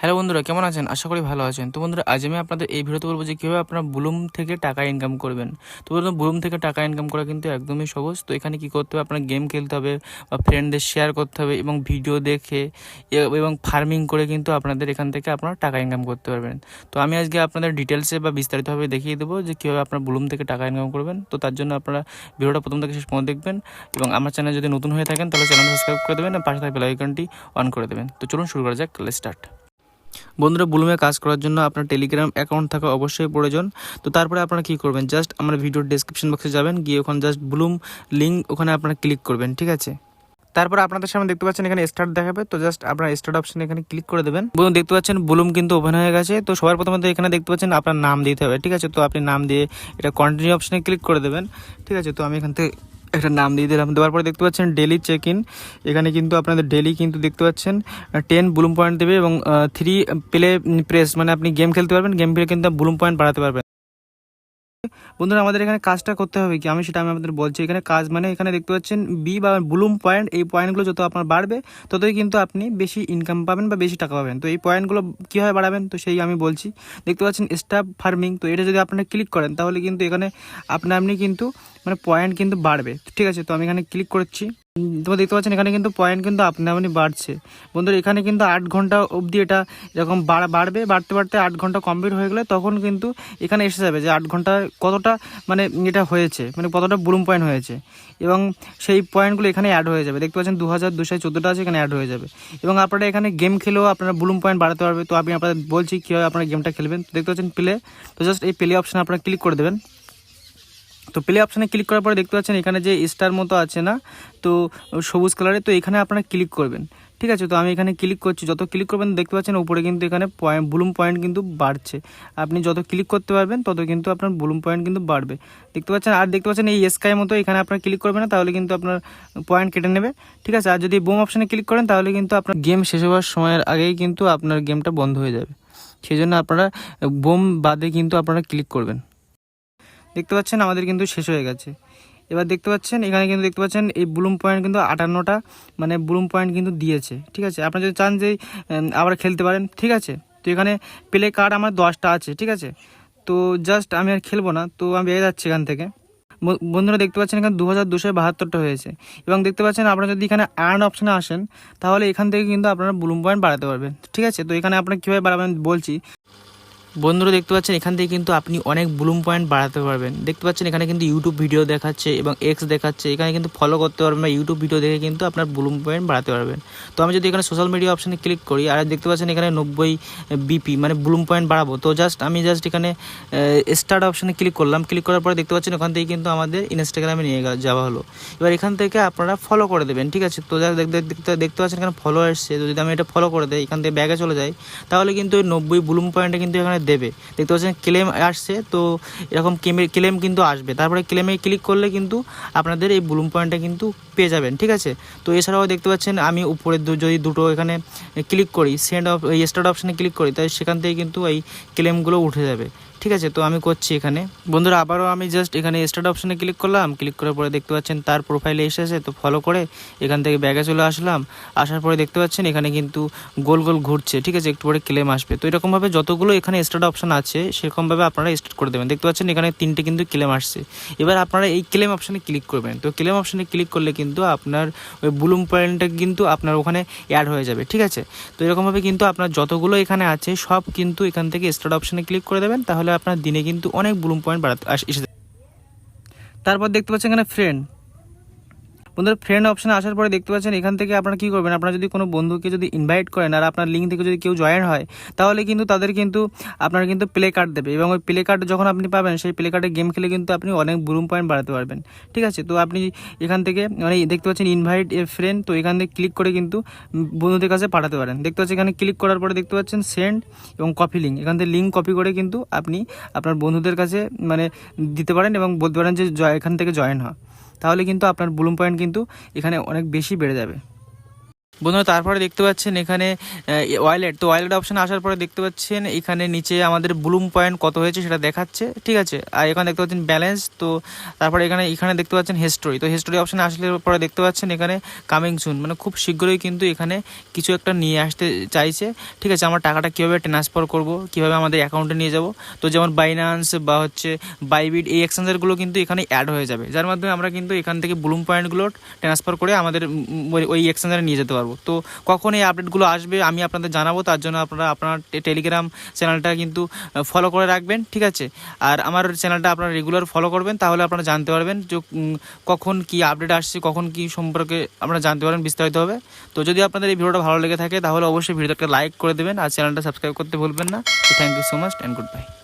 Hello বন্ধুরা, কেমন আছেন? আশা করি ভালো আছেন। তো বন্ধুরা, আজ আমি আপনাদের এই ভিডিওতে বলব যে কীভাবে আপনারা বুলুম থেকে টাকা ইনকাম করবেন। তো বন্ধুরা, বুলুম থেকে টাকা ইনকাম করা কিন্তু একদমই সহজ। তো এখানে কি করতে হবে? আপনার গেম খেলতে হবে বা ফ্রেন্ডদের শেয়ার করতে হবে এবং ভিডিও দেখে এবং ফার্মিং করে কিন্তু আপনাদের এখান থেকে আপনারা টাকা ইনকাম করতে পারবেন। তো আমি আজকে আপনাদের ডিটেলসে বা বিস্তারিতভাবে দেখিয়ে দেবো যে কীভাবে আপনার বুলুম থেকে টাকা ইনকাম করবেন। তো তার জন্য আপনারা ভিডিওটা প্রথম থেকে শেষ পর্যন্ত দেখবেন এবং আমার চ্যানেল যদি নতুন হয়ে থাকেন, তাহলে চ্যানেল সাবস্ক্রাইব করে দেবেন আর পাশে থাকা বেল আইকনটি অন করে দেবেন। তো চলুন শুরু করা যাক স্টার্ট বন্ধুরা বুলুমে কাজ করার জন্য আপনার টেলিগ্রাম অ্যাকাউন্ট থাকা অবশ্যই প্রয়োজন। তো তারপরে আপনারা কী করবেন? জাস্ট আমার ভিডিওর ডেসক্রিপশন বক্সে যাবেন, গিয়ে ওখানে জাস্ট বুলুম লিঙ্ক ওখানে আপনারা ক্লিক করবেন, ঠিক আছে? তারপর আপনাদের সামনে দেখতে পাচ্ছেন এখানে স্টার্ট দেখাবে, তো জাস্ট আপনার স্টার্ট অপশন এখানে ক্লিক করে দেবেন। বলুন দেখতে পাচ্ছেন বুলুম কিন্তু ওপেন হয়ে গেছে, তো সবার প্রথমত এখানে দেখতে পাচ্ছেন আপনার নাম দিতে হবে, ঠিক আছে? তো আপনি নাম দিয়ে এটা কন্টিনিউ অপশনে ক্লিক করে দেবেন, ঠিক আছে? তো আমি এখান থেকে একটা নাম দিয়ে দিলাম। দেওয়ার পরে দেখতে পাচ্ছেন ডেলি চেক ইন এখানে কিন্তু আপনাদের ডেলি কিন্তু দেখতে পাচ্ছেন টেন ব্লুম পয়েন্ট দেবে এবং থ্রি প্লে প্রেস মানে আপনি গেম খেলতে পারবেন গেম খেলে কিন্তু ব্লুম পয়েন্ট বাড়াতে পারবেন। বন্ধুরা, আমাদের এখানে কাজটা করতে হবে কি? আমি সেটা আমি আপনাদের বলছি। এখানে কাজ মানে এখানে দেখতে পাচ্ছেন বি বা ব্লুম পয়েন্ট এই পয়েন্টগুলো যত আপনার বাড়বে, ততই কিন্তু আপনি বেশি ইনকাম পাবেন বা বেশি টাকা পাবেন। তো এই পয়েন্টগুলো কীভাবে বাড়াবেন? তো সেই আমি বলছি। দেখতে পাচ্ছেন স্টাফ ফার্মিং তো এটা যদি আপনারা ক্লিক করেন, তাহলে কিন্তু এখানে আপনি আপনি কিন্তু মানে পয়েন্ট কিন্তু বাড়বে। ঠিক আছে, তো আমি এখানে ক্লিক করছি। তোমরা দেখতে পাচ্ছেন, এখানে কিন্তু পয়েন্ট কিন্তু আপনি আপনি বাড়ছে। বন্ধুরা, এখানে কিন্তু আট ঘণ্টা অবধি এটা এরকম বাড়বে, বাড়তে বাড়তে আট ঘণ্টা কমপ্লিট হয়ে গেলে তখন কিন্তু এখানে এসে যাবে যে আট ঘণ্টা কতটা মানে এটা হয়েছে মানে কতটা বুলুম পয়েন্ট হয়েছে। এবং সেই পয়েন্টগুলো এখানে অ্যাড হয়ে যাবে। দেখতে পাচ্ছেন দু হাজার দুশো চোদ্দোটা আছে, এখানে অ্যাড হয়ে যাবে। এবং আপনারা এখানে গেম খেলেও আপনারা বুলুম পয়েন্ট বাড়াতে পারবে। তো আমি আপনাদের বলছি কীভাবে আপনারা গেমটা খেলবেন। দেখতে পাচ্ছেন প্লে তো জাস্ট এই প্লে অপশানে আপনারা ক্লিক করে দেবেন। তো প্লে অপশানে ক্লিক করার পরে দেখতে পাচ্ছেন এখানে যে স্টার মতো আছে না, তো সবুজ কালারে তো এখানে আপনারা ক্লিক করবেন। ঠিক আছে, তো আমি এখানে ক্লিক করছি। যত ক্লিক করবেন দেখতে পাচ্ছেন উপরে কিন্তু এখানে পয়েন্ট বুলুম পয়েন্ট কিন্তু বাড়ছে। আপনি যত ক্লিক করতে পারবেন, তত কিন্তু আপনার বুলুম পয়েন্ট কিন্তু বাড়বে। দেখতে পাচ্ছেন, আর দেখতে পাচ্ছেন এই স্কাই মতো এখানে আপনার ক্লিক করবেন না, তাহলে কিন্তু আপনার পয়েন্ট কেটে নেবে। ঠিক আছে, আর যদি বোম অপশানে ক্লিক করেন, তাহলে কিন্তু আপনার গেম শেষ হওয়ার সময়ের আগেই কিন্তু আপনার গেমটা বন্ধ হয়ে যাবে। সেই জন্য আপনারা বোম বাদে কিন্তু আপনারা ক্লিক করবেন। দেখতে পাচ্ছেন আমাদের কিন্তু শেষ হয়ে গেছে। এবার দেখতে পাচ্ছেন, এখানে কিন্তু দেখতে পাচ্ছেন এই ব্লুম পয়েন্ট কিন্তু আটান্নটা মানে ব্লুম পয়েন্ট কিন্তু দিয়েছে। ঠিক আছে? আপনারা যদি চান যে আবার খেলতে পারেন, ঠিক আছে? তো এখানে প্লে কার্ড আমার দশটা আছে, ঠিক আছে? তো জাস্ট আমি আর খেলব না, তো আমি বেরিয়ে যাচ্ছি এখান থেকে। বন্ধুরা দেখতে পাচ্ছেন এখানে দু হাজার দুশো বাহাত্তরটা হয়েছে। এবং দেখতে পাচ্ছেন আপনারা যদি এখানে আর্ন অপশানে আসেন, তাহলে এখান থেকে কিন্তু আপনারা ব্লুম পয়েন্ট বাড়াতে পারবেন। ঠিক আছে? তো এখানে আপনারা কীভাবে বাড়াবেন বলছি। বন্ধুরা দেখতে পাচ্ছেন, এখান থেকে কিন্তু আপনি অনেক ব্লুম পয়েন্ট বাড়াতে পারবেন। দেখতে পাচ্ছেন, এখানে কিন্তু ইউটিউব ভিডিও দেখাচ্ছে এবং এক্স দেখাচ্ছে। এখানে কিন্তু ফলো করতে পারবেন বা ইউটিউব ভিডিও দেখে কিন্তু আপনার ব্লুম পয়েন্ট বাড়াতে পারবেন। তো আমি যদি এখানে সোশ্যাল মিডিয়া অপশানে ক্লিক করি, আর দেখতে পাচ্ছেন এখানে নব্বই বিপি মানে ব্লুম পয়েন্ট বাড়াবো। তো জাস্ট আমি জাস্ট এখানে স্টার্ট অপশানে ক্লিক করলাম। ক্লিক করার পরে দেখতে পাচ্ছেন, ওখান থেকে কিন্তু আমাদের ইনস্টাগ্রামে নিয়ে যাওয়া হলো। এবার এখান থেকে আপনারা ফলো করে দেবেন, ঠিক আছে? তো দেখতে পাচ্ছেন এখানে ফলো আসছে যদি আমি এটা ফলো করে দেয় এখান থেকে ব্যাগে চলে যাই, তাহলে কিন্তু ওই নব্বই ব্লুম পয়েন্টে কিন্তু এখানে দেবে। দেখতে পাচ্ছেন ক্লেম আসছে, তো এরকম ক্লেম কিন্তু আসবে। তারপরে ক্লেমে ক্লিক করলে কিন্তু আপনাদের এই ব্লুম পয়েন্টটা কিন্তু পেয়ে যাবেন, ঠিক আছে? তো এছাড়াও দেখতে পাচ্ছেন আমি উপরে যদি দুটো এখানে ক্লিক করি সেন্ড অফ স্টার্ট অপশানে ক্লিক করি তাই সেখান থেকে কিন্তু এই ক্লেমগুলো উঠে যাবে। ঠিক আছে, তো আমি করছি এখানে। বন্ধুরা, আবারও আমি জাস্ট এখানে স্টার্ট অপশানে ক্লিক করলাম। ক্লিক করার পরে দেখতে পাচ্ছেন তার প্রোফাইলে এসেছে, তো ফলো করে এখান থেকে ব্যাগে চলে আসলাম। আসার পরে দেখতে পাচ্ছেন এখানে কিন্তু গোল গোল ঘুরছে। ঠিক আছে, একটু পরে ক্লেম আসবে। তো এরকমভাবে যতগুলো এখানে স্টার্ট অপশান আছে, সেরকমভাবে আপনারা স্টার্ট করে দেবেন। দেখতে পাচ্ছেন এখানে তিনটে কিন্তু ক্লেম আসছে। এবার আপনারা এই ক্লেম অপশানে ক্লিক করবেন। তো ক্লেম অপশানে ক্লিক করলে কিন্তু আপনার ওই বুলুম পয়েন্টটা কিন্তু আপনার ওখানে অ্যাড হয়ে যাবে। ঠিক আছে? তো এরকমভাবে কিন্তু আপনার যতগুলো এখানে আছে, সব কিন্তু এখান থেকে স্টার্ট অপশানে ক্লিক করে দেবেন। তাহলে আপনার দিনে কিন্তু অনেক ব্লুম পয়েন্ট বাড়াতে এসে তারপর দেখতে পাচ্ছেন এখানে ফ্রেন্ড বন্ধুরা ফ্রেন্ড অপশানে আসার পরে দেখতে পাচ্ছেন এখান থেকে আপনারা কী করবেন? আপনারা যদি কোনো বন্ধুকে যদি ইনভাইট করেন আর আপনার লিঙ্ক থেকে যদি কেউ জয়েন হয়, তাহলে কিন্তু তাদের কিন্তু, আপনার কিন্তু প্লে কার্ড দেবে এবং ওই প্লে কার্ড যখন আপনি পাবেন, সেই প্লে কার্ডে গেম খেলে কিন্তু আপনি অনেক ব্লুম পয়েন্ট বাড়াতে পারবেন। ঠিক আছে? তো আপনি এখান থেকে মানে দেখতে পাচ্ছেন ইনভাইট এ ফ্রেন্ড তো এখান থেকে ক্লিক করে কিন্তু বন্ধুদের কাছে পাঠাতে পারেন। দেখতে পাচ্ছেন এখানে ক্লিক করার পরে দেখতে পাচ্ছেন সেন্ড এবং কপি লিঙ্ক এখান থেকে লিঙ্ক কপি করে কিন্তু আপনি আপনার বন্ধুদের কাছে মানে দিতে পারেন এবং বলতে পারেন যে এখান থেকে জয়েন হয় তাহলে কিন্তু আপনার ব্লুম পয়েন্ট কিন্তু এখানে অনেক বেশি বেড়ে যাবে। বন্ধুরা, তারপরে দেখতে পাচ্ছেন এখানে ওয়ালেট তো ওয়ালেট অপশন আসার পরে দেখতে পাচ্ছেন এখানে নিচে আমাদের ব্লুম পয়েন্ট কত হয়েছে সেটা দেখাচ্ছে, ঠিক আছে? আর এখানে দেখতে পাচ্ছেন ব্যালেন্স, তো তারপরে এখানে এখানে দেখতে পাচ্ছেন হিস্টোরি তো হিস্টোরি অপশনে আসলে পরে দেখতে পাচ্ছেন এখানে কামিং সুন মানে খুব শীঘ্রই কিন্তু এখানে কিছু একটা নিয়ে আসতে চাইছে, ঠিক আছে? আমার টাকাটা কীভাবে ট্রান্সফার করব, কীভাবে আমাদের অ্যাকাউন্টে নিয়ে যাব? তো যেমন বাইনান্স বা হচ্ছে বাইবিট এই এক্সচেঞ্জারগুলো কিন্তু এখানে অ্যাড হয়ে যাবে। যার মাধ্যমে আমরা কিন্তু এখান থেকে ব্লুম পয়েন্টগুলো ট্রান্সফার করে আমাদের ওই- ওই এক্সচেঞ্জারে নিয়ে যেতে পারব। তো কখন এই আপডেটগুলো আসবে, আমি আপনাদের জানাব, তার জন্য আপনারা আপনার টেলিগ্রাম চ্যানেলটা কিন্তু ফলো করে রাখবেন, ঠিক আছে? আর আমার চ্যানেলটা আপনারা রেগুলার ফলো করবেন, তাহলে আপনারা জানতে পারবেন যে কখন কি আপডেট আসছে, কখন কি সম্পর্কে আপনারা জানতে পারবেন বিস্তারিতভাবে তো যদি আপনাদের এই ভিডিওটা ভালো লেগে থাকে, তাহলে অবশ্যই ভিডিওটাকে লাইক করে দেবেন, আর চ্যানেলটা সাবস্ক্রাইব করতে ভুলবেন না। Thank you so much and good bye